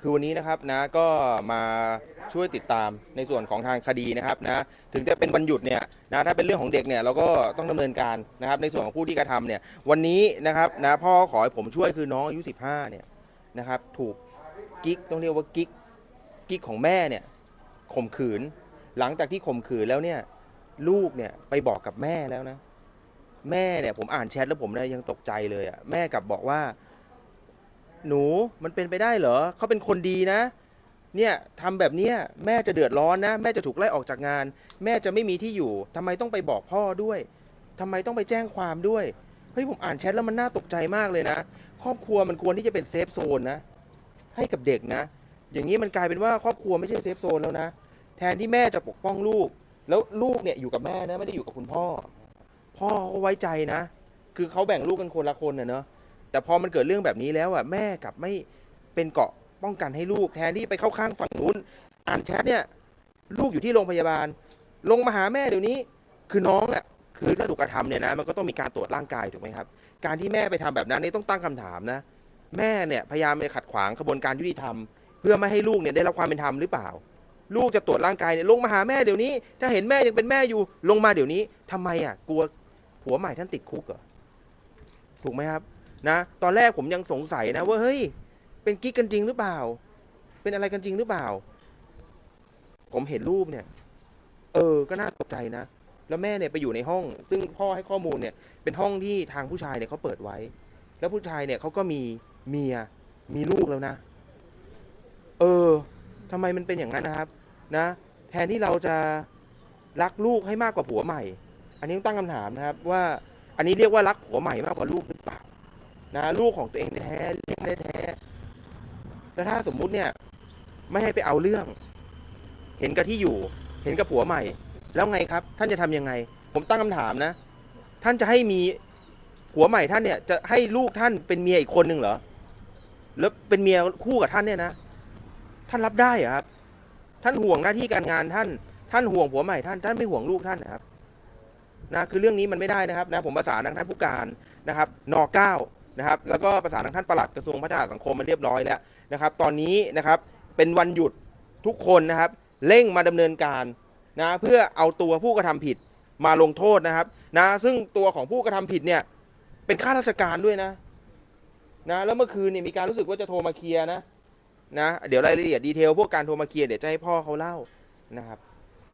คือวันนี้นะครับนะก็มาช่วยติดตามในส่วนของทางคดีนะครับนะถึงจะเป็นวันหยุดเนี่ยนะถ้าเป็นเรื่องของเด็กเนี่ยเราก็ต้องดำเนินการนะครับในส่วนของผู้ที่กระทำเนี่ยวันนี้นะครับนะพ่อขอให้ผมช่วยคือน้องอายุ 15เนี่ยนะครับถูกกิ๊กต้องเรียกว่ากิ๊กกิ๊กของแม่เนี่ยข่มขืน หลังจากที่ข่มขืนแล้วเนี่ยลูกเนี่ยไปบอกกับแม่แล้วนะแม่เนี่ยผมอ่านแชทแล้วผมเนี่ยยังตกใจเลยอะ่ะแม่กลับบอกว่า หนูมันเป็นไปได้เหรอเขาเป็นคนดีนะ เนี่ยทำแบบเนี้ยแม่จะเดือดร้อนนะ แม่จะถูกไล่ออกจากงาน แม่จะไม่มีที่อยู่ทำไมต้องไปบอกพ่อด้วยทำไมต้องไปแจ้งความด้วยเฮ้ยผมอ่านแชทแล้วมันน่าตกใจมากเลยนะ ครอบครัวมันควรที่จะเป็นเซฟโซนนะ ให้กับเด็กนะ อย่างนี้มันกลายเป็นว่าครอบครัวไม่ใช่เซฟโซนแล้วนะ แทนที่แม่จะปกป้องลูก แล้วลูกเนี่ยอยู่กับแม่นะไม่ได้อยู่กับคุณพ่อ พ่อเขาไว้ใจนะ คือเขาแบ่งลูกกันคนละคนนะเนาะ แต่พอมันเกิดเรื่องแบบนี้แล้วอะแม่กลับไม่เป็นเกาะป้องกันให้ลูกแทนที่ไปเข้าข้างฝั่งนู้น อ่านแชทเนี่ย ลูกอยู่ที่โรงพยาบาล ลงมาหาแม่เดี๋ยวนี้ คือน้องอะคือถ้าถูกกระทำเนี่ยนะมันก็ต้องมีการตรวจร่างกายถูกไหมครับ การที่แม่ไปทำแบบนั้นนี่ต้องตั้งคำถามนะ แม่เนี่ยพยายามไปขัดขวางกระบวนการยุติธรรม เพื่อไม่ให้ลูกเนี่ยได้รับความเป็นธรรมหรือเปล่า ลูกจะตรวจร่างกายเนี่ยลงมาหาแม่เดี๋ยวนี้ ถ้าเห็นแม่ยังเป็นแม่อยู่ลงมาเดี๋ยวนี้ทำไมอะกลัวผัวใหม่ท่านติดคุกเหรอถูกไหมครับ นะตอนแรกผมยังสงสัยนะว่าเฮ้ยเป็นกิ๊กกันจริงหรือเปล่า เป็นอะไรกันจริงหรือเปล่า ผมเห็นรูปเนี่ย เออ ก็น่าตกใจนะแล้วแม่เนี่ยไปอยู่ในห้อง ซึ่งพ่อให้ข้อมูลเนี่ย เป็นห้องที่ทางผู้ชายเนี่ยเขาเปิดไว้ แล้วผู้ชายเนี่ยเขาก็มีเมียมีลูกแล้วนะ เออทำไมมันเป็นอย่างนั้นนะครับ นะ แทนที่เราจะรักลูกให้มากกว่าผัวใหม่ อันนี้ต้องตั้งคำถามนะครับ ว่า อันนี้เรียกว่ารักผัวใหม่มากกว่าลูกหรือเปล่า นะลูกของตัวเองแท้เลี้ยงได้แท้แล้วถ้าสมมุติเนี่ย ไม่ให้ไปเอาเรื่อง เห็นกับที่อยู่ เห็นกับผัวใหม่ แล้วไงครับ ท่านจะทำยังไง ผมตั้งคำถามนะ ท่านจะให้มีผัวใหม่ท่านเนี่ย จะให้ลูกท่านเป็นเมียอีกคนหนึ่งเหรอแล้วเป็นเมียคู่กับท่านเนี่ยนะท่านรับได้เหรอครับ ท่านห่วงหน้าที่การงานท่าน ท่านห่วงผัวใหม่ท่าน ท่านไม่ห่วงลูกท่านนะครับนะคือเรื่องนี้มันไม่ได้นะครับนะผมประสานทางท่านผู้การนะครับนเก้า นะครับแล้วก็ประสานทางท่านปลัดกระทรวงพัฒนาสังคมมาเรียบร้อยแล้วนะครับ ตอนนี้นะครับเป็นวันหยุดทุกคนนะครับ เร่งมาดำเนินการนะเพื่อเอาตัวผู้กระทำผิดมาลงโทษนะครับนะซึ่งตัวของผู้กระทำผิดเนี่ยเป็นข้าราชการด้วยนะนะแล้วเมื่อคืนเนี่ยมีการรู้สึกว่าจะโทรมาเคลียร์นะนะเดี๋ยวรายละเอียดดีเทลพวกการโทรมาเคลียร์เดี๋ยวจะให้พ่อเขาเล่านะครับ